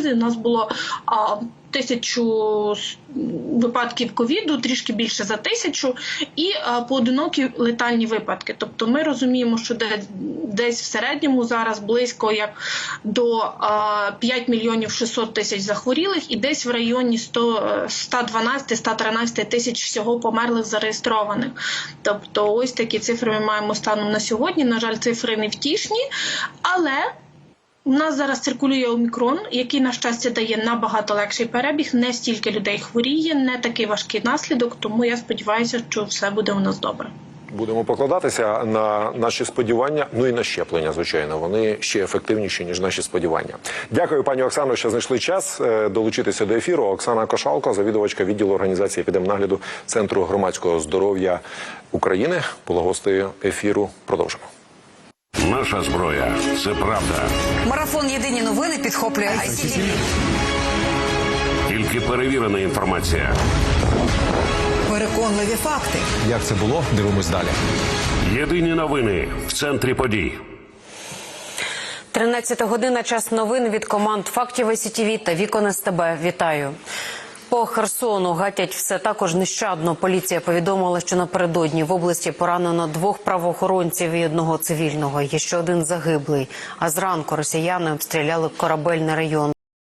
черзі. У нас було а, тисячу випадків ковіду, трішки більше за тисячу, і а, поодинокі летальні випадки. Тобто ми розуміємо, що де, десь в середньому зараз близько як до а, 5 мільйонів 600 тисяч захворілих, і десь в районі 100, 112-113 тисяч всього померлих зареєстрованих. Тобто, ось такі цифри ми маємо станом на сьогодні. На жаль, цифри не втішні, але у нас зараз циркулює омікрон, який, на щастя, дає набагато легший перебіг. Не стільки людей хворіє, не такий важкий наслідок. Тому я сподіваюся, що все буде у нас добре. Будемо покладатися на наші сподівання, ну і на щеплення, звичайно. Вони ще ефективніші ніж наші сподівання. Дякую, пані Оксано, що знайшли час е, долучитися до ефіру. Оксана Кошалко, завідувачка відділу організації епідемнагляду Центру громадського здоров'я України, була гостею ефіру. Продовжимо. Наша зброя це правда. Марафон Єдині новини підхоплює ICTV. Тільки перевірена інформація. Переконливі факти. Як це було? Дивимось далі. Єдині новини в центрі подій. 13 година. Час новин від команд фактів СІТВ та Вікон СТБ. Вітаю. По Херсону гатять все також нещадно. Поліція повідомила, що напередодні в області поранено двох правоохоронців і одного цивільного. Є ще один загиблий. А зранку росіяни обстріляли корабельний район.